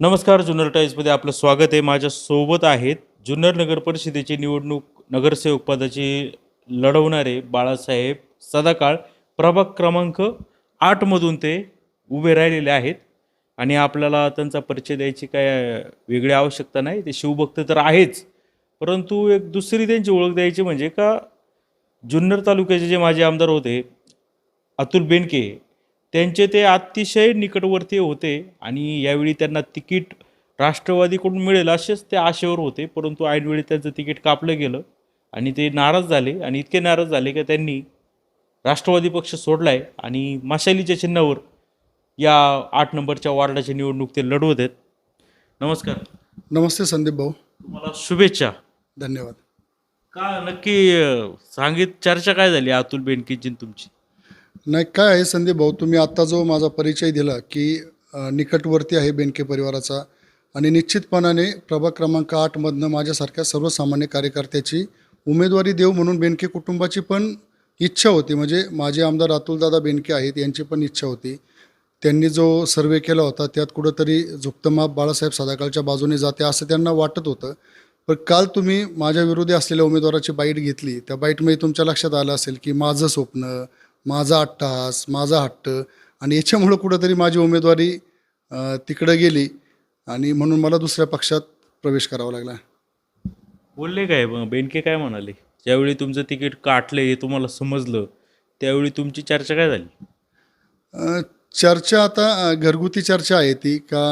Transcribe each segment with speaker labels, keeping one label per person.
Speaker 1: नमस्कार जुन्नर टाईम्समध्ये आपलं स्वागत आहे. माझ्यासोबत आहेत जुन्नर नगर परिषदेची निवडणूक नगरसेवक पदाची लढवणारे बाळासाहेब सदाकाळ. प्रभाग क्रमांक आठमधून ते उभे राहिलेले आहेत. आणि आपल्याला त्यांचा परिचय द्यायची काय वेगळी आवश्यकता नाही. ते शिवभक्त तर आहेच. परंतु एक दुसरी त्यांची ओळख द्यायची म्हणजे का जुन्नर तालुक्याचे जे माजी आमदार होते अतुल बेनके त्यांचे ते अतिशय निकटवर्तीय होते आणि यावेळी त्यांना तिकीट राष्ट्रवादीकडून मिळेल असेच ते आशेवर होते परंतु ऐनवेळी त्यांचं तिकीट कापलं गेलं आणि ते नाराज झाले आणि इतके नाराज झाले की त्यांनी राष्ट्रवादी पक्ष सोडला आहे आणि मशालीच्या चिन्हावर या आठ नंबरच्या वार्डाची निवडणूक ते लढवत आहेत. नमस्कार.
Speaker 2: नमस्ते संदीप भाऊ.
Speaker 1: तुम्हाला शुभेच्छा.
Speaker 2: धन्यवाद.
Speaker 1: का नक्की सांगित चर्चा काय झाली अतुल बेनकेची तुमची?
Speaker 2: नाही काय आहे संदीप भाऊ? तुम्ही आत्ता जो माझा परिचय दिला की अ, निकटवर्ती आहे बेनके परिवाराचा आणि निश्चितपणाने प्रभाग क्रमांक आठमधनं माझ्यासारख्या सर्वसामान्य कार्यकर्त्याची उमेदवारी देऊ म्हणून बेनके कुटुंबाची पण इच्छा होती. म्हणजे माझे आमदार अतुलदादा बेनके आहेत यांची पण इच्छा होती. त्यांनी जो सर्वे केला होता त्यात कुठंतरी झुकतमाप बाळासाहेब सदाकाळच्या बाजूने जाते असं त्यांना वाटत होतं. पण काल तुम्ही माझ्या विरोधी असलेल्या उमेदवाराची बाईट घेतली. त्या बाईटमध्ये तुमच्या लक्षात आलं असेल की माझं स्वप्न माझा अट्टहास माझा हट्ट आणि याच्यामुळं कुठंतरी माझी उमेदवारी तिकडं गेली आणि म्हणून मला दुसऱ्या पक्षात प्रवेश करावा लागला.
Speaker 1: बोलले काय? बेनके काय म्हणाले? ज्यावेळी तुमचं तिकीट काटले हे तुम्हाला समजलं त्यावेळी तुमची चर्चा काय झाली?
Speaker 2: चर्चा आता घरगुती चर्चा आहे ती का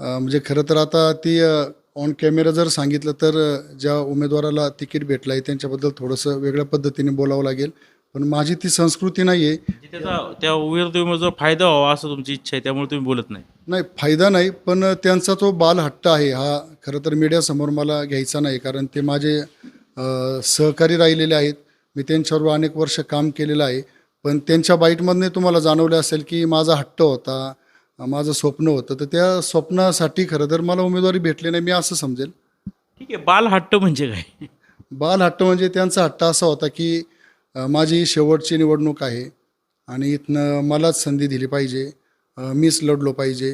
Speaker 2: म्हणजे खरं तर आता ती ऑन कॅमेरा जर सांगितलं तर ज्या उमेदवाराला तिकीट भेटलं आहे त्यांच्याबद्दल थोडंसं वेगळ्या पद्धतीने बोलावं लागेल. पण माझी ती संस्कृती नाही आहे
Speaker 1: म्हणजे त्याचा त्या उमेदवार फायदा व्हावा असं तुमची इच्छा आहे त्यामुळे तुम्ही बोलत नाही.
Speaker 2: नाही फायदा नाही पण त्यांचा तो बाल हट्ट आहे. हा खरं तर मीडियासमोर मला घ्यायचा नाही कारण ते माझे अ, सहकारी राहिलेले आहेत. मी त्यांच्यावर अनेक वर्ष काम केलेलं आहे. पण त्यांच्या बाईटमधने तुम्हाला जाणवलं असेल की माझा हट्ट होता माझं स्वप्न होतं. तर त्या स्वप्नासाठी खरं तर मला उमेदवारी भेटली नाही मी असं समजेल.
Speaker 1: ठीक आहे बाल हट्ट म्हणजे काय?
Speaker 2: बाल हट्ट म्हणजे त्यांचा हट्ट असा होता की माझी ही शेवटची निवडणूक आहे आणि इथनं मलाच संधी दिली पाहिजे. मीच लढलो पाहिजे.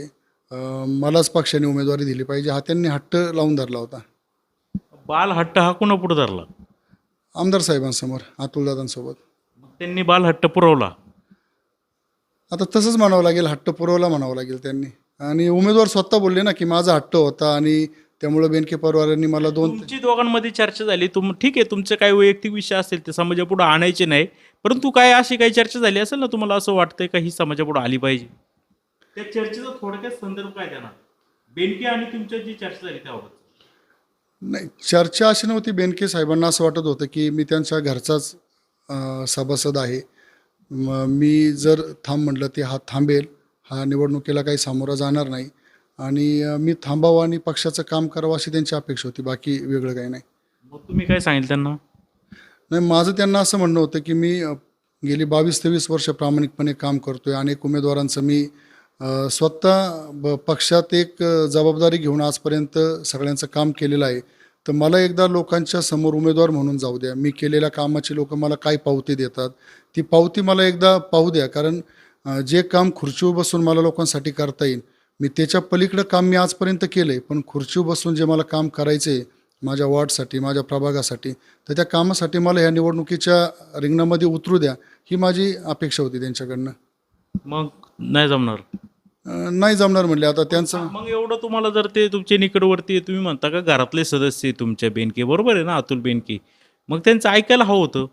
Speaker 2: मलाच पक्षाने उमेदवारी दिली पाहिजे. हा त्यांनी हट्ट लावून धरला होता.
Speaker 1: बाल हट्ट हा कोणा पुढे धरला?
Speaker 2: आमदार साहेबांसमोर अतुलदादांसोबत.
Speaker 1: त्यांनी बाल हट्ट पुरवला.
Speaker 2: आता तसंच म्हणावं लागेल हट्ट पुरवला म्हणावं लागेल त्यांनी. आणि उमेदवार स्वतः बोलले ना की माझा हट्ट होता आणि त्यामुळं बेनके परिवारांनी मला दोन
Speaker 1: तुमची दोघांमध्ये चर्चा झाली. तुम ठीक आहे तुमचे काही वैयक्तिक विषय असेल ते समाजापुढे आणायचे नाही. परंतु काय अशी काही चर्चा झाली असेल ना तुम्हाला असं वाटतंय का ही समाजापुढे आली पाहिजे? त्या चर्चेचा थोडक्यात संदर्भ काय देणार? बेनके आणि तुमच्या जी चर्चा झाली त्याबाबत.
Speaker 2: नाही चर्चा अशी नव्हती. बेनके साहेबांना असं वाटत होतं की मी त्यांच्या घरचाच सभासद आहे. म- मी जर थांब म्हटलं ते हा थांबेल. हा निवडणुकीला काही सामोरा जाणार नाही. आणि मी थांबावं आणि पक्षाचं काम करावं अशी त्यांची अपेक्षा होती बाकी वेगळं काही नाही.
Speaker 1: मग तुम्ही काय सांगितलं त्यांना?
Speaker 2: नाही माझं त्यांना असं म्हणणं होतं की मी गेली बावीस तेवीस वर्ष प्रामाणिकपणे काम करतोय अनेक उमेदवारांचं मी स्वतः पक्षात एक जबाबदारी घेऊन आजपर्यंत सगळ्यांचं काम केलेलं आहे. तर मला एकदा लोकांच्या समोर उमेदवार म्हणून जाऊ द्या. मी केलेल्या कामाची लोक मला काय पावती देतात ती पावती मला एकदा पाहू द्या. कारण जे काम खुर्चीवर बसून मला लोकांसाठी करता येईल मी त्याच्या पलीकडं काम मी आजपर्यंत केलं आहे पण खुर्चीवर बसून जे मला काम करायचं आहे माझ्या वॉर्डसाठी माझ्या प्रभागासाठी तर त्या कामासाठी मला ह्या निवडणुकीच्या रिंगणामध्ये उतरू द्या ही माझी अपेक्षा होती त्यांच्याकडनं.
Speaker 1: मग नाही जमणार?
Speaker 2: अं, नाही जमणार म्हणले आता त्यांचं
Speaker 1: मग एवढं तुम्हाला जर ते तुमचे निकटवर्ती आहे, तुम्ही म्हणता का घरातले सदस्य आहे तुमच्या बेनके? बरोबर आहे ना अतुल बेनके? मग त्यांचं ऐकायला हवं होतं.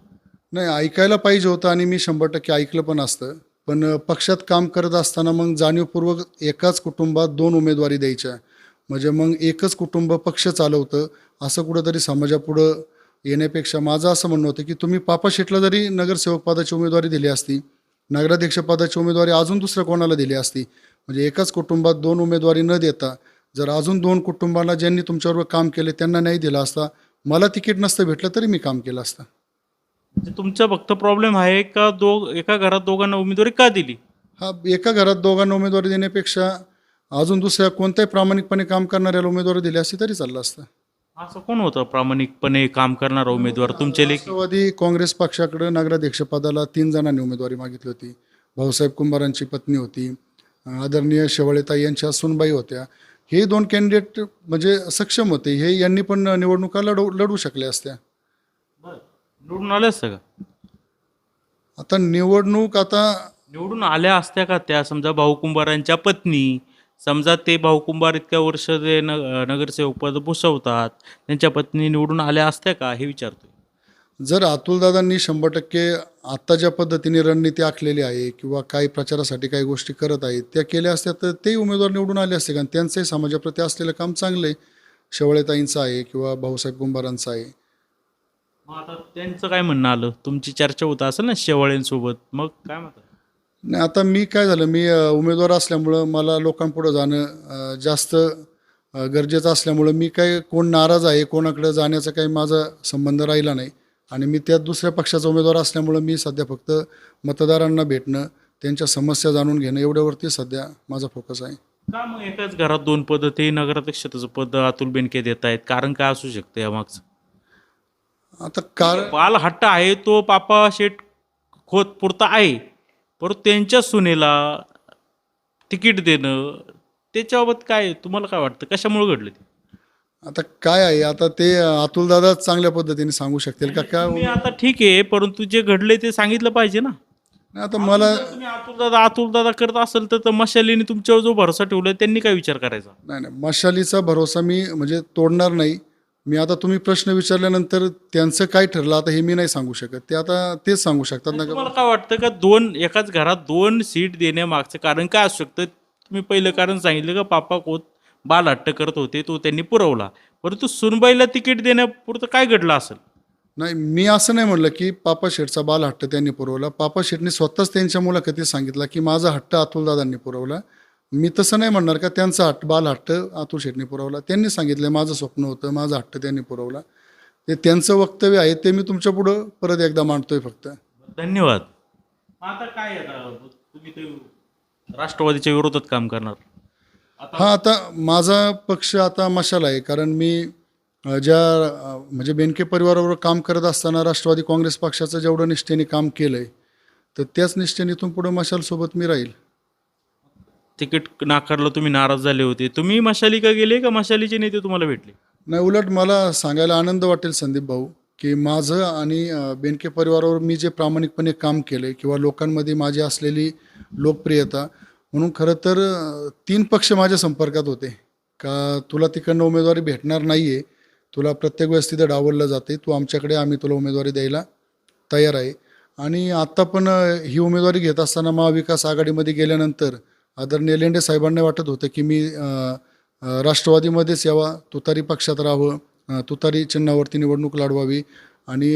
Speaker 2: नाही ऐकायला पाहिजे होतं आणि मी शंभर टक्के ऐकलं पण असतं. पण पक्षात काम करत असताना मग जाणीवपूर्वक एकाच कुटुंबात दोन उमेदवारी द्यायच्या. म्हणजे मग एकच कुटुंब पक्ष चालवतं असं कुठंतरी समाजापुढं येण्यापेक्षा माझं असं म्हणणं होतं की तुम्ही पापा शेटला जरी नगरसेवक पदाची उमेदवारी दिली असती नगराध्यक्षपदाची उमेदवारी अजून दुसऱ्या कोणाला दिली असती म्हणजे एकाच कुटुंबात दोन उमेदवारी न देता जर अजून दोन कुटुंबांना ज्यांनी तुमच्याबरोबर काम केले त्यांना नाही दिला असता मला तिकीट नसतं भेटलं तरी मी काम केलं असतं.
Speaker 1: तुमचा फक्त प्रॉब्लेम आहे का दो एका घरात दोघांना उमेदवारी का दिली?
Speaker 2: हा एका घरात दोघांना उमेदवारी देण्यापेक्षा अजून दुसऱ्या कोणत्याही प्रामाणिकपणे काम करणाऱ्याला उमेदवारी दिली असती तरी चाललं असतं.
Speaker 1: असं कोण होतं? प्रामाणिकपणे काम करणारा उमेदवार तुमचे लेख
Speaker 2: राष्ट्रवादी काँग्रेस पक्षाकडे नगराध्यक्षपदाला तीन जणांनी उमेदवारी मागितली होती. भाऊसाहेब कुंभारांची पत्नी होती. आदरणीय शेवळेताई यांच्या सुनबाई होत्या. हे दोन कॅन्डिडेट म्हणजे सक्षम होते. हे यांनी पण निवडणुका लढवू लढवू शकल्या असत्या.
Speaker 1: निवडून आल्या असत्या का?
Speaker 2: आता निवडणूक आता
Speaker 1: निवडून आल्या असत्या का त्या? समजा भाऊ कुंभारांच्या पत्नी समजा ते भाऊ कुंभार इतक्या वर्ष ते न नगरसेवक पद भूषवतात त्यांच्या पत्नी निवडून आल्या असत्या का? हे विचारतोय.
Speaker 2: जर अतुलदादांनी शंभर टक्के आत्ता ज्या पद्धतीने रणनीती आखलेली आहे किंवा काही प्रचारासाठी काही गोष्टी करत आहेत त्या केल्या असत्या तर तेही उमेदवार निवडून आले असते कारण त्यांचंही समाजाप्रती असलेलं काम चांगलं आहे शेवळेताईंचं आहे किंवा भाऊसाहेब कुंभारांचं आहे.
Speaker 1: मग आता त्यांचं काय म्हणणं आलं? तुमची चर्चा होत असेल ना शेवाळ्यांसोबत मग काय म्हणतात?
Speaker 2: नाही आता मी काय झालं मी अ, उमेदवार असल्यामुळं मला लोकांपुढं जाणं अ, जास्त अ, गरजेचं असल्यामुळं मी काय कोण नाराज आहे कोणाकडे जाण्याचा काही माझा संबंध राहिला नाही. आणि मी त्यात दुसऱ्या पक्षाचा उमेदवार असल्यामुळं मी सध्या फक्त मतदारांना भेटणं त्यांच्या समस्या जाणून घेणं एवढ्यावरती सध्या माझा फोकस आहे.
Speaker 1: का मग एकाच घरात दोन पद ते नगराध्यक्षतेचं पद अतुल बेनके देत आहेत? कारण काय असू शकतं यामागचं?
Speaker 2: आता कार
Speaker 1: बाल हट्ट आहे तो पापा शेट खोत पुरता आहे. परंतु त्यांच्या सुनेला तिकीट देणं त्याच्याबाबत काय तुम्हाला काय वाटतं? कशामुळे घडलं ते?
Speaker 2: आता काय आहे? आता ते अतुलदादा चांगल्या पद्धतीने सांगू शकतील का? काय
Speaker 1: मी आता ठीक आहे परंतु जे घडले ते सांगितलं पाहिजे ना.
Speaker 2: आता मला
Speaker 1: जर तुम्ही अतुलदादा अतुलदादा करत असेल तर तर मशालीने तुमच्यावर जो भरोसा ठेवलाय त्यांनी काय विचार करायचा?
Speaker 2: नाही नाही मशालीचा भरोसा मी म्हणजे तोडणार नाही. मी आता तुम्ही प्रश्न विचारल्यानंतर त्यांचं काय ठरलं? आता हे मी नाही सांगू शकत. ते आता तेच सांगू शकतात ना का?
Speaker 1: तुम्हाला काय वाटतं का दोन एकाच घरात दोन सीट देण्यामागचं कारण काय असू शकतं? तुम्ही पहिलं कारण सांगितलं का पापा कोत बाल हट्ट करत होते तो त्यांनी पुरवला. परंतु सुनबाईला तिकीट देण्यापुरतं काय घडलं असेल?
Speaker 2: नाही मी असं नाही म्हणलं की पापा शेठचा बाल हट्ट त्यांनी पुरवला. पापा शेठने स्वतःच त्यांच्या मुलाखतीत सांगितलं की माझा हट्ट अतुलदादांनी पुरवला. मी तसं नाही म्हणणार का त्यांचा हट्ट बाल हट्ट अतुल शेठने पुरवला. त्यांनी सांगितलं माझं स्वप्न होतं माझा हट्ट त्यांनी पुरवला. ते त्यांचं वक्तव्य आहे ते मी तुमच्या पुढं परत एकदा मांडतोय फक्त.
Speaker 1: धन्यवाद. आता काय आता? तुम्ही ते राष्ट्रवादीच्या विरोधात काम करणार.
Speaker 2: हा आता माझा पक्ष आता मशाल आहे कारण मी ज्या म्हणजे बेनके परिवाराबरोबर काम करत असताना राष्ट्रवादी काँग्रेस पक्षाचं जेवढं निष्ठेने काम केलं आहे तर त्याच निष्ठेने इथून पुढं मशालसोबत मी राहील.
Speaker 1: तिकीट नाकारलं तुम्ही नाराज झाले होते. तुम्ही मशाली का गेले का मशालीचे नेते तुम्हाला भेटले?
Speaker 2: नाही उलट मला सांगायला आनंद वाटेल संदीप भाऊ की माझं आणि बेनके परिवारावर मी जे प्रामाणिकपणे काम केलं किंवा लोकांमध्ये माझी असलेली लोकप्रियता म्हणून खरं तर तीन पक्ष माझ्या संपर्कात होते. का तुला तिकडनं उमेदवारी भेटणार नाही आहे तुला प्रत्येक वेळेस तिथं डावललं जाते तू आमच्याकडे आम्ही तुला उमेदवारी द्यायला तयार आहे. आणि आत्ता पण ही उमेदवारी घेत असताना महाविकास आघाडीमध्ये गेल्यानंतर आदरणीय लेंडे साहेबांना वाटत होतं की मी राष्ट्रवादीमध्येच यावा तुतारी पक्षात राहावं तुतारी चिन्हावरती निवडणूक लढवावी. आणि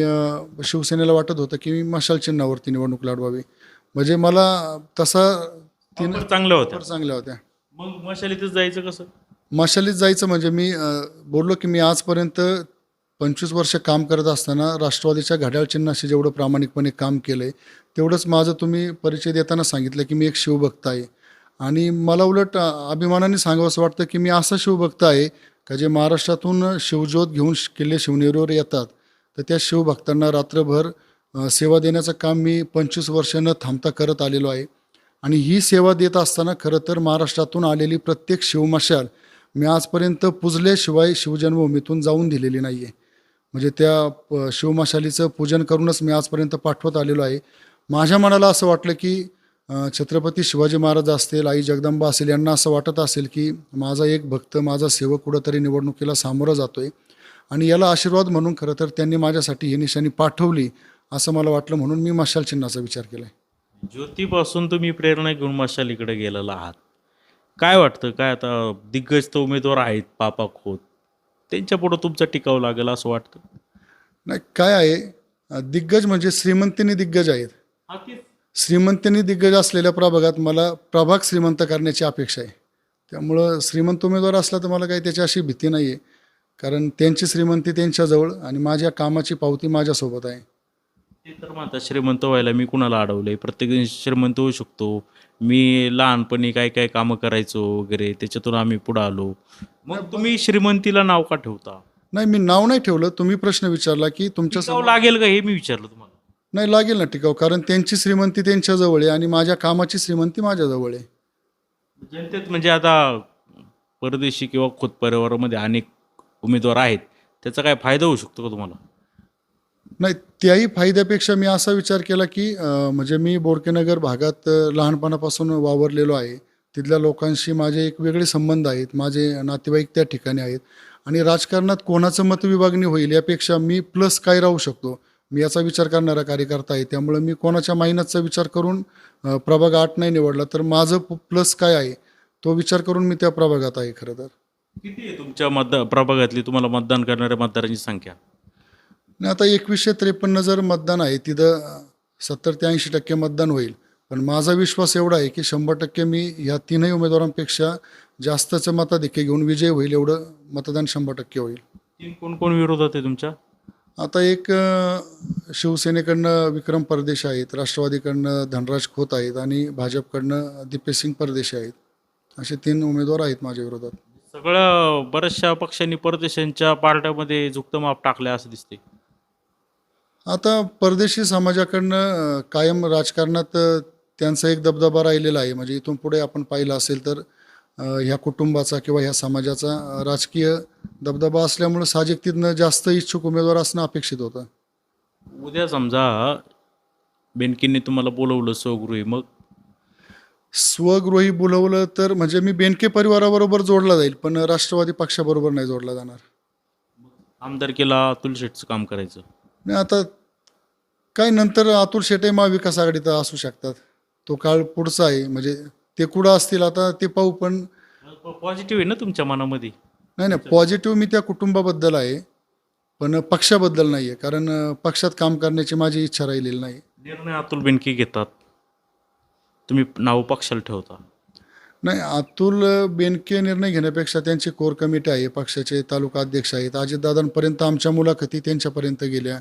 Speaker 2: शिवसेनेला वाटत होतं की मी मशाल चिन्हावरती निवडणूक लढवावी. म्हणजे मला तसा तीन
Speaker 1: चांगल्या होत्या.
Speaker 2: चांगल्या होत्या.
Speaker 1: मग मशालीतच जायचं कसं?
Speaker 2: मशालीत जायचं म्हणजे मी बोललो की मी आजपर्यंत पंचवीस वर्ष काम करत असताना राष्ट्रवादीच्या घड्याळ चिन्हाशी जेवढं प्रामाणिकपणे काम केलं आहे तेवढंच माझं तुम्ही परिचय देताना सांगितलं की मी एक शिवभक्त आहे. आणि मला उलट अभिमानाने सांगावं असं वाटतं की मी असा शिवभक्त आहे का जे महाराष्ट्रातून शिवज्योत घेऊन किल्ले शिवनेरीवर येतात. तर त्या शिवभक्तांना रात्रभर सेवा देण्याचं काम मी पंचवीस वर्ष न थांबता करत आलेलो आहे. आणि ही सेवा देत असताना खरं तर महाराष्ट्रातून आलेली प्रत्येक शिवमशाल मी आजपर्यंत पुजल्याशिवाय शिवजन्मभूमीतून जाऊन दिलेली नाही आहे म्हणजे त्या प- शिवमशालीचं पूजन करूनच मी आजपर्यंत पाठवत आलेलो आहे. माझ्या मनाला असं वाटलं की छत्रपती शिवाजी महाराज असतील आई जगदंबा असेल यांना असं वाटत असेल की माझा एक भक्त माझा सेवक कुठंतरी निवडणुकीला सामोरं जातोय. आणि याला आशीर्वाद म्हणून खरं तर त्यांनी माझ्यासाठी ही निशाणी पाठवली असं मला वाटलं. म्हणून मी मशाल चिन्हाचा विचार केला
Speaker 1: ज्योतीपासून तुम्ही प्रेरणा घेऊन मशालीकडे गेलेला आहात. काय वाटतं? काय आता दिग्गज तर उमेदवार आहेत पापा खोत. त्यांच्या पुढं तुमचा टिकावं लागेल असं वाटतं?
Speaker 2: नाही काय आहे? दिग्गज म्हणजे श्रीमंतीनी दिग्गज आहेत. श्रीमंतीनी दिग्गज असलेल्या प्रभागात मला प्रभाग श्रीमंत करण्याची अपेक्षा आहे. त्यामुळं श्रीमंत उमेदवार असला तर मला काही त्याची अशी भीती नाही आहे कारण त्यांची श्रीमंती त्यांच्याजवळ आणि माझ्या कामाची पावती माझ्यासोबत आहे.
Speaker 1: ते तर म्हणतात श्रीमंत व्हायला मी कुणाला अडवलंय? प्रत्येक श्रीमंत होऊ शकतो. मी लहानपणी काय काय कामं करायचो वगैरे त्याच्यातून आम्ही पुढं आलो. मग तुम्ही श्रीमंतीला नाव का ठेवता?
Speaker 2: नाही मी नाव नाही ठेवलं. तुम्ही प्रश्न विचारला की तुमच्या
Speaker 1: लागेल का हे मी विचारलं तुम्हाला.
Speaker 2: नाही लागेल ना टिकाव कारण त्यांची श्रीमंती त्यांच्याजवळ आहे आणि माझ्या कामाची श्रीमंती माझ्याजवळ आहे.
Speaker 1: जनतेत म्हणजे आता परदेशी किंवा खोत परिवारामध्ये अनेक उमेदवार आहेत त्याचा काय फायदा होऊ शकतो का तुम्हाला?
Speaker 2: नाही त्याही फायद्यापेक्षा मी असा विचार केला की म्हणजे मी बोडकेनगर भागात लहानपणापासून वावरलेलो आहे. तिथल्या लोकांशी माझे एक वेगळे संबंध आहेत माझे नातेवाईक त्या ठिकाणी आहेत. आणि राजकारणात कोणाचं मतविभागणी होईल यापेक्षा मी प्लस काय राहू शकतो? मी याचा विचार करणारा कार्यकर्ता आहे. त्यामुळे मी कोणाच्या मायनसचा विचार करून प्रभाग आठ नाही निवडला तर माझं प्लस काय आहे तो विचार करून मी त्या प्रभागात आहे खरं तर.
Speaker 1: किती आहे तुमच्या मतदार प्रभागातली तुम्हाला मतदान करणाऱ्या मतदारांची संख्या?
Speaker 2: आणि आता एकवीसशे त्रेपन्न जर मतदान आहे तिथं सत्तर ते ऐंशी टक्के मतदान होईल. पण माझा विश्वास एवढा आहे की शंभर टक्के मी ह्या तीनही उमेदवारांपेक्षा जास्तचं मताधिक्य घेऊन विजय होईल एवढं मतदान शंभर टक्के होईल.
Speaker 1: तीन कोण कोण विरोधात आहे तुमच्या?
Speaker 2: आता एक शिवसेनेकडनं विक्रम परदेश आहेत राष्ट्रवादीकडनं धनराज खोत आहेत आणि भाजपकडनं दिपेश सिंग परदेशी आहेत. असे तीन उमेदवार आहेत माझ्या विरोधात.
Speaker 1: सगळ्या बऱ्याचशा पक्षांनी परदेशांच्या पार्ट्यामध्ये झुकतं माप टाकलं असं दिसते
Speaker 2: आता परदेशी समाजाकडनं कायम राजकारणात त्यांचा एक दबदबा राहिलेला आहे. म्हणजे इथून पुढे आपण पाहिलं असेल तर ह्या कुटुंबाचा किंवा ह्या समाजाचा राजकीय दबदबा असल्यामुळे साहजिक तिथनं जास्त इच्छुक उमेदवार असणं अपेक्षित होतं.
Speaker 1: उद्या समजा बेनकींनी तुम्हाला बोलवलं स्वगृही मग?
Speaker 2: स्वगृही बोलवलं तर म्हणजे मी बेनके परिवाराबरोबर जोडला जाईल पण राष्ट्रवादी पक्षाबरोबर नाही जोडला जाणार.
Speaker 1: आमदारकीला अतुल शेठचं काम करायचं.
Speaker 2: नाही आता काय नंतर अतुल शेटे महाविकास आघाडीत असू शकतात. तो काळ पुढचा आहे म्हणजे ते कुठं असतील आता ते पाहू पण
Speaker 1: पॉझिटिव्ह आहे ना तुमच्या मनामध्ये?
Speaker 2: नाही नाही पॉझिटिव्ह मी त्या कुटुंबाबद्दल आहे पण पक्षाबद्दल नाही आहे कारण अ, पक्षात काम करण्याची माझी इच्छा राहिलेली नाही.
Speaker 1: निर्णय अतुल बेनके घेतात. तुम्ही नाव पक्षाला ठेवता.
Speaker 2: नाही अतुल बेनके निर्णय घेण्यापेक्षा त्यांची कोर कमिटी आहे पक्षाचे तालुका अध्यक्ष आहेत अजितदादांपर्यंत आमच्या मुलाखती त्यांच्यापर्यंत गेल्या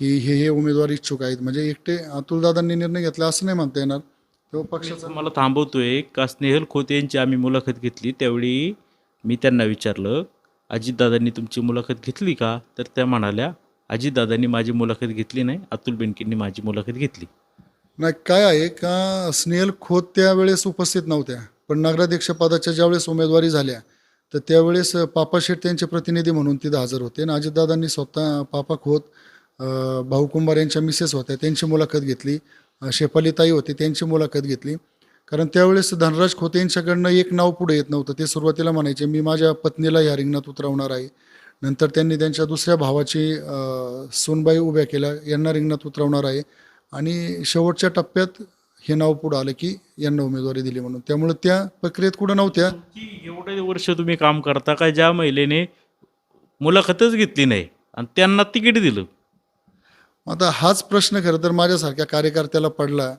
Speaker 2: की हे हे उमेदवार इच्छुक आहेत. म्हणजे एकटे अतुलदादांनी निर्णय घेतला असं नाही म्हणता येणार. तो पक्षाचा
Speaker 1: मला थांबवतोय का स्नेहल खोते यांची आम्ही मुलाखत घेतली त्यावेळी मी त्यांना विचारलं अजितदादांनी तुमची मुलाखत घेतली का? तर त्या म्हणाल्या अजितदादांनी माझी मुलाखत घेतली नाही अतुल बेनकेंनी माझी मुलाखत घेतली.
Speaker 2: नाही काय आहे का स्नेहल खोत त्यावेळेस उपस्थित नव्हत्या पण नगराध्यक्ष पदाच्या ज्यावेळेस उमेदवारी झाल्या तर त्यावेळेस पापा शेठ त्यांचे प्रतिनिधी म्हणून तिथं हजर होते आणि अजितदादांनी स्वतः पापा खोत भाऊ कुंभार यांच्या मिसेस होत्या त्यांची मुलाखत घेतली. शेफालीताई होते त्यांची मुलाखत घेतली. कारण त्यावेळेस धनराज खोते यांच्याकडनं एक नाव पुढे येत नव्हतं. ते सुरुवातीला म्हणायचे मी माझ्या पत्नीला या रिंगणात उतरवणार आहे. नंतर त्यांनी त्यांच्या दुसऱ्या भावाची सोनबाई उभ्या केल्या यांना रिंगणात उतरवणार आहे. आणि शेवटच्या टप्प्यात हे नाव पुढं आलं की यांना उमेदवारी दिली म्हणून. त्यामुळे त्या प्रक्रियेत कुठं नव्हत्या.
Speaker 1: की एवढे वर्ष तुम्ही काम करता का? ज्या महिलेने मुलाखतच घेतली नाही आणि त्यांना तिकीट दिलं.
Speaker 2: आता हाच प्रश्न खरं तर माझ्यासारख्या कार्यकर्त्याला पडला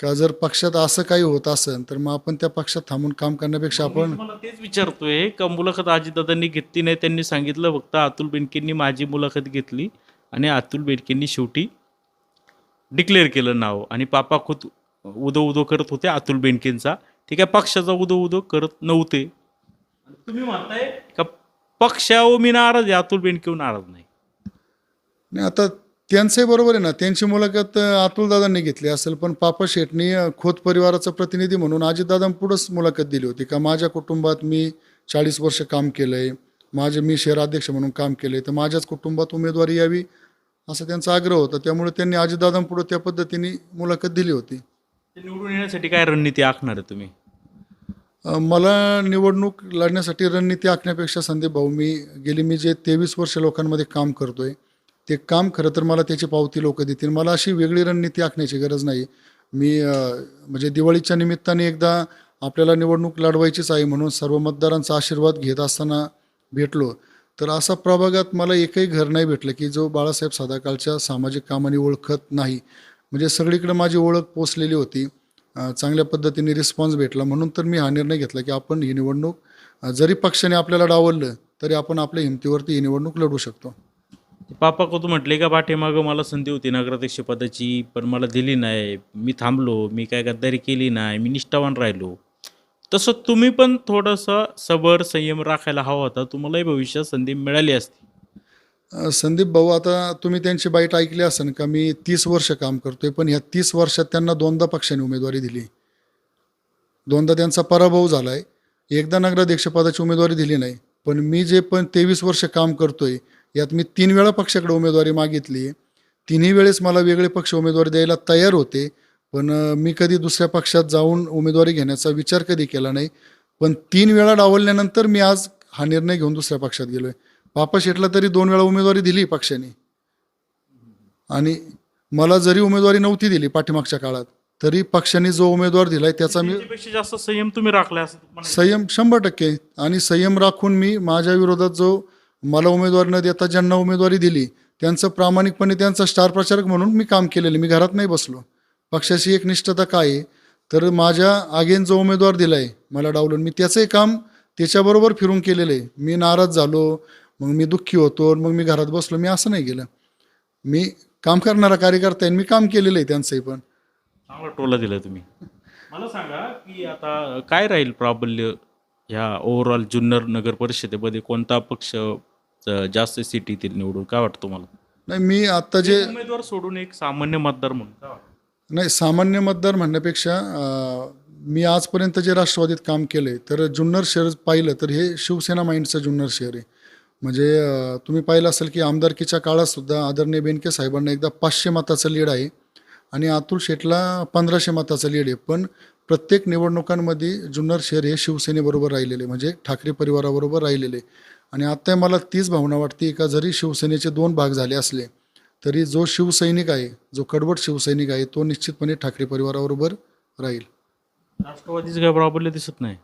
Speaker 2: का जर पक्षात असं काही होत असेल तर मग आपण त्या पक्षात थांबून काम करण्यापेक्षा आपण
Speaker 1: मला तेच विचारतोय. का मुलाखत अजितदादांनी घेतली नाही त्यांनी सांगितलं फक्त अतुल बेनकेंनी माझी मुलाखत घेतली आणि अतुल बेनकेंनी शेवटी डिक्लेअर केलं नाव. आणि पापा खुद उदो उदो करत होते अतुल बेनकेंचा. ते काय पक्षाचा उदो उदो करत नव्हते. तुम्ही म्हणताय का पक्षावर मी नाराज आहे अतुल बेनकेवर नाराज नाही.
Speaker 2: नाही आता त्यांचंही बरोबर आहे ना. त्यांची मुलाखत अतुलदादांनी घेतली असेल पण पापा शेटनी खोत परिवाराचा प्रतिनिधी म्हणून अजितदादांपुढंच मुलाखत दिली होती का माझ्या कुटुंबात मी चाळीस वर्ष काम केलं आहे माझे मी शहराध्यक्ष म्हणून काम केलं आहे तर माझ्याच कुटुंबात उमेदवारी यावी? असा त्यांचा आग्रह होता. त्यामुळे त्यांनी अजितदादांपुढं त्या पद्धतीने मुलाखत दिली होती.
Speaker 1: निवडून येण्यासाठी काय रणनीती आखणार आहे तुम्ही?
Speaker 2: मला निवडणूक लढण्यासाठी रणनीती आखण्यापेक्षा संदीप भाऊ मी गेली मी जे तेवीस वर्ष लोकांमध्ये काम करतोय ते काम खरं तर मला त्याची पावती लोक देतील. मला अशी वेगळी रणनीती आखण्याची गरज नाही. मी म्हणजे दिवाळीच्या निमित्ताने एकदा आपल्याला निवडणूक लढवायचीच आहे म्हणून सर्व मतदारांचा आशीर्वाद घेत असताना भेटलो. तर असा प्रभागात मला एकही घर नाही भेटलं की जो बाळासाहेब सदाकाळच्या सामाजिक कामाने ओळखत नाही. म्हणजे सगळीकडे माझी ओळख पोचलेली होती. चांगल्या पद्धतीने रिस्पॉन्स भेटला. म्हणून तर मी हा निर्णय घेतला की आपण ही निवडणूक जरी पक्षाने आपल्याला डावललं तरी आपण आपल्या हिमतीवरती ही निवडणूक लढू शकतो.
Speaker 1: पापा को तू म्हटले का पाठीमागं मला संधी होती नगराध्यक्ष पदाची पण मला दिली नाही. मी थांबलो मी काय गद्दारी केली नाही मी निष्ठावान राहिलो. तसं तुम्ही पण थोडंसं सबर संयम राखायला हवा होता. तुम्हालाही भविष्यात संधी मिळाली असती.
Speaker 2: अ, संदीप भाऊ आता तुम्ही त्यांची बाईट ऐकली असेल का? मी तीस वर्ष काम करतोय पण ह्या तीस वर्षात त्यांना दोनदा पक्षाने उमेदवारी दिली. दोनदा त्यांचा पराभव झाला आहे एकदा नगराध्यक्षपदाची उमेदवारी दिली नाही. पण मी जे पण तेवीस वर्ष काम करतोय यात मी तीन वेळा पक्षाकडे उमेदवारी मागितली. तिन्ही वेळेस मला वेगळे पक्ष उमेदवारी द्यायला तयार होते. पण मी कधी दुसऱ्या पक्षात जाऊन उमेदवारी घेण्याचा विचार कधी केला नाही. पण तीन वेळा डावलल्यानंतर मी आज हा निर्णय घेऊन दुसऱ्या पक्षात गेलो आहे पापा शेटला तरी दोन वेळा उमेदवारी दिली पक्षाने. आणि मला जरी उमेदवारी नव्हती दिली पाठीमागच्या काळात तरी पक्षाने जो उमेदवार दिलाय त्याचा मी
Speaker 1: जास्त संयम तुम्ही म्हणायचं.
Speaker 2: संयम शंभर टक्के. आणि संयम राखून मी माझ्या विरोधात जो मला उमेदवारी न देता ज्यांना उमेदवारी दिली त्यांचं प्रामाणिकपणे त्यांचा स्टार प्रचारक म्हणून मी काम केलेलं मी घरात नाही बसलो. पक्षाची एक निष्ठता काय आहे? तर माझ्या आगेन जो उमेदवार आहे मला डावलून मी त्याचंही काम त्याच्याबरोबर फिरून केलेलं आहे. मी नाराज झालो मग मी दुःखी होतो मग मी घरात बसलो मी असं नाही केलं. मी काम करणारा कार्यकर्ता आहे आणि मी काम केलेलं आहे त्यांचंही पण.
Speaker 1: चांगला टोला दिला तुम्ही. मला सांगा की आता काय राहील प्राबल्य ह्या ओव्हरऑल जुन्नर नगर परिषदेमध्ये कोणता पक्ष जास्त सीट येतील निवडून काय वाटतं तुम्हाला?
Speaker 2: नाही मी आता जे
Speaker 1: उमेदवार सोडून एक सामान्य मतदार म्हणून काय वाटतं?
Speaker 2: नाही सामान्य मतदार म्हणण्यापेक्षा अं, मी आजपर्यंत जे राष्ट्रवादीत काम केलं आहे तर जुन्नर शहर पाहिलं तर हे शिवसेना माइंडचं जुन्नर शहर आहे. म्हणजे अं, तुम्ही पाहिलं असेल की आमदारकीच्या काळात सुद्धा आदरणीय बेनके साहेबांना एकदा पाचशे मताचं लीड आहे आणि अतुल शेटला पंधराशे मताचं लीड आहे. पण प्रत्येक निवडणुकांमध्ये जुन्नर शहर हे शिवसेनेबरोबर राहिलेले म्हणजे ठाकरे परिवाराबरोबर राहिलेले आणि आता मला तीच भावना वाटते का जरी शिवसेनेचे दोन भाग झाले असले तरी जो शिवसैनिक आहे जो कडवट शिवसैनिक आहे तो निश्चितपणे ठाकरे परिवाराबरोबर राहील.
Speaker 1: राष्ट्रवादीचं काय प्राबल्य दिसत नाही?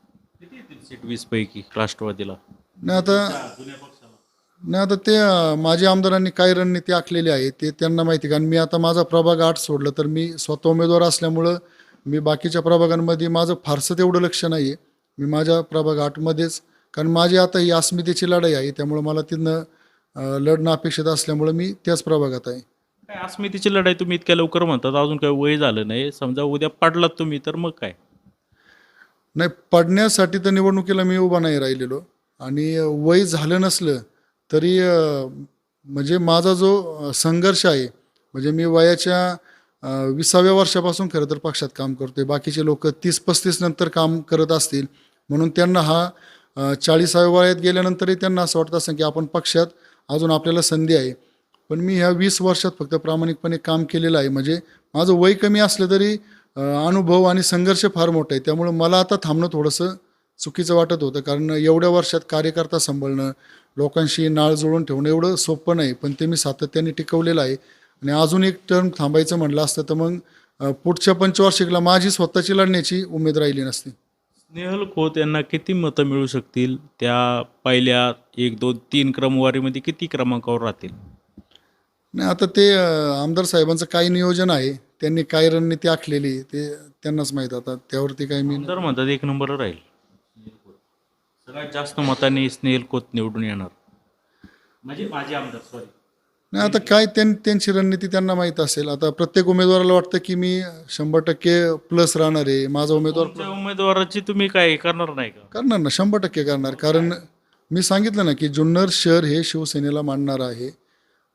Speaker 1: किती येतील सीट वीस पैकी राष्ट्रवादीला?
Speaker 2: नाही आता नाही आता ते अं, माझ्या आमदारांनी काय रणनीती आखलेली आहे ते त्यांना माहिती कारण मी आता माझा प्रभाग आठ सोडलं तर मी स्वतः उमेदवार असल्यामुळं मी बाकीच्या प्रभागांमध्ये माझं फारसं तेवढं लक्ष नाही आहे मी माझ्या प्रभाग आठमध्येच कारण माझी आता ही अस्मितेची लढाई आहे त्यामुळं मला तिथनं लढणं अपेक्षित असल्यामुळं मी त्याच प्रभागात आहे.
Speaker 1: काय अस्मितेची लढाई तुम्ही इतक्या लवकर म्हणतात अजून काही वय झालं नाही. समजा उद्या पडलात तुम्ही तर मग काय?
Speaker 2: नाही पडण्यासाठी तर निवडणुकीला मी उभा नाही राहिलेलो. आणि वय झालं नसलं तरी म्हणजे माझा जो संघर्ष आहे म्हणजे मी वयाच्या विसाव्या वर्षापासून खरं तर पक्षात काम करतोय. बाकीचे लोक तीस पस्तीस नंतर काम करत असतील म्हणून त्यांना हा चाळीसाव्या वयात गेल्यानंतरही त्यांना असं वाटत असं की आपण पक्षात अजून आपल्याला संधी आहे. पण मी ह्या वीस वर्षात फक्त प्रामाणिकपणे काम केलेलं आहे. म्हणजे माझं वय कमी असलं तरी अनुभव आणि संघर्ष फार मोठा आहे. त्यामुळं मला आता थांबणं थोडंसं चुकीचं वाटत होतं. कारण एवढ्या वर्षात कार्यकर्ता सांभाळणं लोकांशी नाळ जुळून ठेवणं एवढं सोपं नाही. पण ते मी सातत्याने टिकवलेलं आहे. आणि अजून एक टर्म थांबायचं म्हटलं असतं तर मग पुढच्या पंचवार्षिकला माझी स्वतःची लढण्याची उमेद राहिली नसती.
Speaker 1: स्नेहल खोत यांना किती मतं मिळू शकतील? त्या पहिल्या एक दोन तीन क्रमवारीमध्ये किती क्रमांकावर राहतील?
Speaker 2: नाही आता ते अं, आमदार साहेबांचं काय नियोजन आहे. त्यांनी काय रणनीती आखलेली ते त्यांनाच माहीत आता त्यावरती काय मी
Speaker 1: आमदार म्हणतात एक नंबर राहील. सगळ्यात जास्त मतांनी स्नेहल खोत निवडून येणार. म्हणजे माझे आमदार सॉरी
Speaker 2: नाही आता काय त्यां त्यांची रणनीती त्यांना माहीत असेल. आता प्रत्येक उमेदवाराला वाटतं की मी शंभर टक्के प्लस राहणार आहे. माझा उमेदवार
Speaker 1: तुमच्या उमेदवाराची तुम्ही काय करणार नाही का?
Speaker 2: करणार ना शंभर टक्के करणार. कारण मी सांगितलं ना की जुन्नर शहर हे शिवसेनेला मानणार आहे.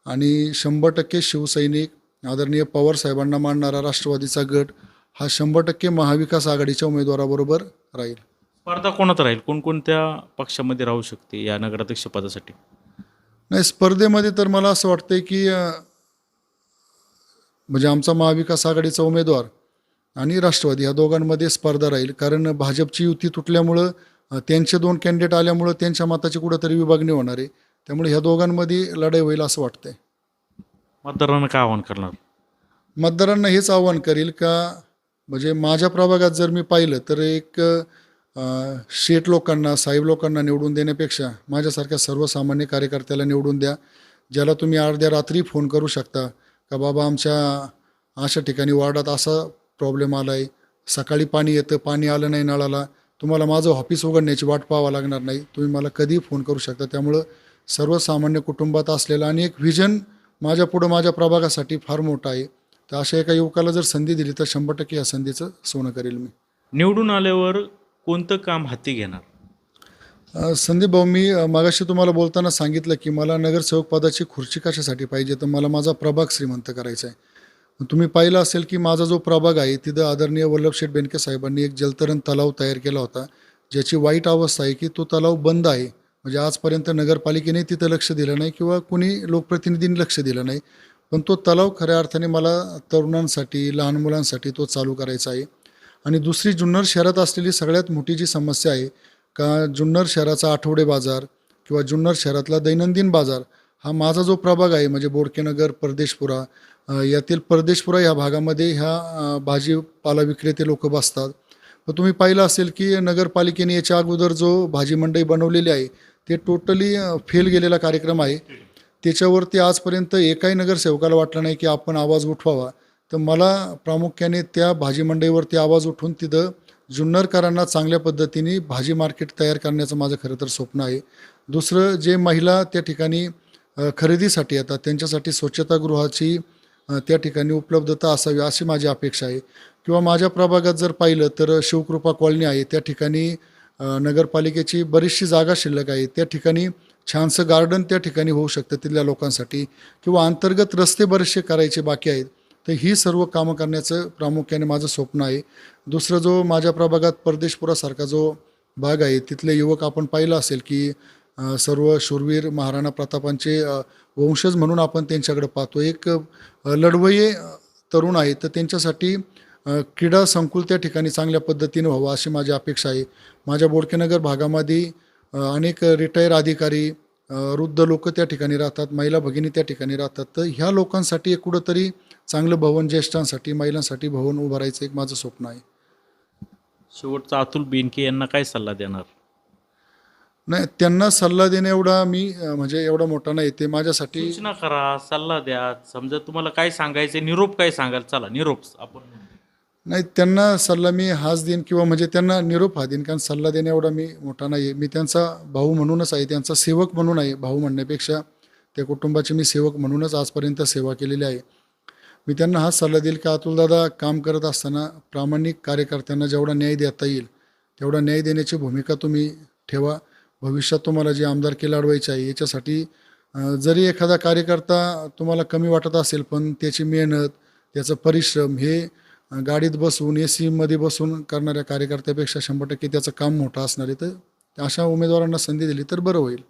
Speaker 2: आणि शंभर टक्के शिवसैनिक आदरणीय पवार साहेबांना मानणारा राष्ट्रवादीचा गट हा शंभर टक्के महाविकास आघाडीच्या उमेदवाराबरोबर राहील.
Speaker 1: स्पर्धा कोणात राहील? कोणकोणत्या पक्षामध्ये राहू शकते या नगराध्यक्ष पदासाठी
Speaker 2: नाही स्पर्धेमध्ये तर मला असं वाटतंय की म्हणजे आमचा महाविकास आघाडीचा उमेदवार आणि राष्ट्रवादी या दोघांमध्ये स्पर्धा राहील. कारण भाजपची युती तुटल्यामुळं त्यांचे दोन कॅन्डिडेट आल्यामुळं त्यांच्या मताची कुठंतरी विभागणी होणार आहे. त्यामुळे ह्या दोघांमध्ये लढाई होईल असं वाटतंय.
Speaker 1: मतदारांना काय आवाहन करणार?
Speaker 2: मतदारांना हेच आव्हान करील का म्हणजे माझ्या प्रभागात जर मी पाहिलं तर एक शेठ लोकांना साहेब लोकांना निवडून देण्यापेक्षा माझ्यासारख्या सर्वसामान्य कार्यकर्त्याला निवडून द्या ज्याला तुम्ही अर्ध्या रात्री फोन करू शकता का बाबा आमच्या अशा ठिकाणी वार्डात असा प्रॉब्लेम आला आहे सकाळी पाणी येतं पाणी आलं नाही नळाला तुम्हाला माझं ऑफिस उघडण्याची वाट पाहावं लागणार नाही तुम्ही मला कधीही फोन करू शकता. त्यामुळं सर्वसामान्य कुटुंबात असलेला आणि एक व्हिजन माझ्या पुढं माझ्या प्रभागासाठी फार मोठं आहे. तर अशा एका युवकाला जर संधी दिली तर शंभर टक्के या संधीचं सोनं करेल मी.
Speaker 1: निवडून आल्यावर कोणतं काम हाती घेणार?
Speaker 2: संदीप भाऊ मी मागाशी तुम्हाला बोलताना सांगितलं की मला नगरसेवक पदाची खुर्ची कशासाठी पाहिजे? तर मला माझा प्रभाग श्रीमंत करायचा आहे. तुम्ही पाहिलं असेल की माझा जो प्रभाग आहे तिथं आदरणीय वल्लभशेठ बेनके साहेबांनी एक जलतरण तलाव तयार केला होता. ज्याची वाईट अवस्था आहे की तो तलाव बंद आहे. म्हणजे आजपर्यंत नगरपालिकेने तिथं लक्ष दिलं नाही किंवा कुणी लोकप्रतिनिधींनी लक्ष दिलं नाही. पण तो तलाव खऱ्या अर्थाने मला तरुणांसाठी लहान मुलांसाठी तो चालू करायचा आहे. आणि दुसरी जुन्नर शहरात असलेली सगळ्यात मोठी जी समस्या आहे का जुन्नर शहराचा आठवडे बाजार किंवा जुन्नर शहरातला दैनंदिन बाजार हा माझा जो प्रभाग आहे म्हणजे बोडकेनगर परदेशपुरा यातील परदेशपुरा ह्या भागामध्ये ह्या भाजीपाला विक्रेते लोक बसतात. तर तुम्ही पाहिलं असेल की नगरपालिकेने याच्या अगोदर जो भाजी मंडई बनवलेली आहे ते टोटली फेल गेलेला कार्यक्रम आहे. त्याच्यावरती आजपर्यंत एकाही नगरसेवकाला वाटलं नाही की आपण आवाज उठवावा. तर मला प्रामुख्याने त्या भाजी मंडईवरती आवाज उठून तिथं जुन्नरकरांना चांगल्या पद्धतीने भाजी मार्केट तयार करण्याचं माझं खरं तर स्वप्न आहे. दुसरं जे महिला त्या ठिकाणी खरेदीसाठी येतात त्यांच्यासाठी स्वच्छतागृहाची त्या ठिकाणी उपलब्धता असावी अशी माझी अपेक्षा आहे. किंवा माझ्या प्रभागात जर पाहिलं तर शिवकृपा कॉलनी आहे त्या ठिकाणी नगरपालिकेची बरीचशी जागा शिल्लक आहे. त्या ठिकाणी छानसं गार्डन त्या ठिकाणी होऊ शकतं तिथल्या लोकांसाठी. किंवा अंतर्गत रस्ते बरेचसे करायचे बाकी आहेत. तर ही सर्व कामं करण्याचं प्रामुख्याने माझं स्वप्न आहे. दुसरं जो माझ्या प्रभागात परदेशपुरासारखा जो भाग आहे तिथले युवक आपण पाहिलं असेल की सर्व शूरवीर महाराणा प्रतापांचे वंशज म्हणून आपण त्यांच्याकडे पाहतो. एक लढवये तरुण आहे तर त्यांच्यासाठी क्रीडा संकुल त्या ठिकाणी चांगल्या पद्धतीने व्हावं अशी माझी अपेक्षा आहे. माझ्या बोडकेनगर भागामध्ये अनेक रिटायर अधिकारी वृद्ध लोक त्या ठिकाणी राहतात महिला भगिनी त्या ठिकाणी राहतात. तर ह्या लोकांसाठी एक कुठंतरी चांगलं भवन ज्येष्ठांसाठी महिलांसाठी भवन उभारायचं एक माझं स्वप्न आहे.
Speaker 1: शेवटचा अतुल बेनके यांना काय सल्ला देणार?
Speaker 2: नाही त्यांना सल्ला देणे एवढा मी अ, म्हणजे एवढा मोठा नाही ते माझ्यासाठी
Speaker 1: सूचना करा सल्ला द्या. समजा तुम्हाला काय सांगायचं निरोप काय सांगाल? चला निरोप आपण
Speaker 2: नाही त्यांना सल्ला मी हाच देईन किंवा म्हणजे त्यांना निरोप हा देईन कारण सल्ला देणे एवढा मी मोठा नाही आहे मी त्यांचा भाऊ म्हणूनच आहे त्यांचा सेवक म्हणून आहे भाऊ म्हणण्यापेक्षा त्या कुटुंबाची मी सेवक म्हणूनच आजपर्यंत सेवा केलेली आहे. मी त्यांना हाच सल्ला देईल की अतुलदादा काम करत असताना प्रामाणिक कार्यकर्त्यांना जेवढा न्याय देता येईल तेवढा न्याय देण्याची भूमिका तुम्ही ठेवा. भविष्यात तुम्हाला जी आमदारकी लढवायची आहे याच्यासाठी जरी एखादा कार्यकर्ता तुम्हाला कमी वाटत असेल पण त्याची मेहनत त्याचं परिश्रम हे गाडीत बसून ए सीमध्ये बसून करणाऱ्या कार्यकर्त्यापेक्षा शंभर टक्के त्याचं काम मोठं असणार आहे. तर अशा उमेदवारांना संधी दिली तर बरं होईल.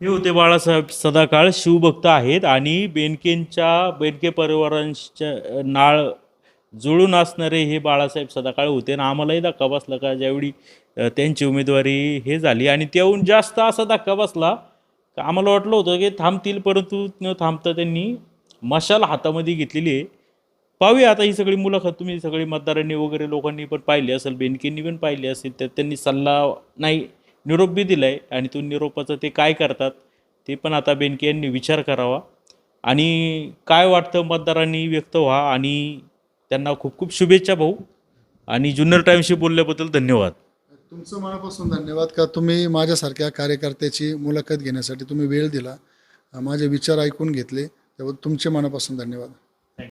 Speaker 1: हे होते बाळासाहेब सदाकाळ शिवभक्त आहेत आणि बेनकेंच्या बेनके परिवारांच्या नाळ जुळून असणारे हे बाळासाहेब सदाकाळ होते आणि आम्हालाही धक्का बसला का ज्यावेळी त्यांची उमेदवारी हे झाली. आणि त्याहून जास्त असा धक्का बसला का आम्हाला वाटलं होतं की थांबतील परंतु न थांबता त्यांनी मशाल हातामध्ये घेतलेली आहे. पाहूया आता ही सगळी मुलाखत तुम्ही सगळी मतदारांनी वगैरे लोकांनी पण पाहिली असेल बेनकेंनी पण पाहिली असेल तर त्यांनी सल्ला नाही निरोप बी दिला आहे आणि तो निरोपाचं ते काय करतात ते पण आता बेनके यांनी विचार करावा. आणि काय वाटतं मतदारांनी व्यक्त व्हा आणि त्यांना खूप खूप शुभेच्छा भाऊ. आणि जुन्नर टाईमशी बोलल्याबद्दल धन्यवाद.
Speaker 2: तुमचं मनापासून धन्यवाद का? तुम्ही माझ्यासारख्या कार्यकर्त्याची मुलाखत घेण्यासाठी तुम्ही वेळ दिला. माझे विचार ऐकून घेतले. त्याबद्दल तुमचे मनापासून धन्यवाद.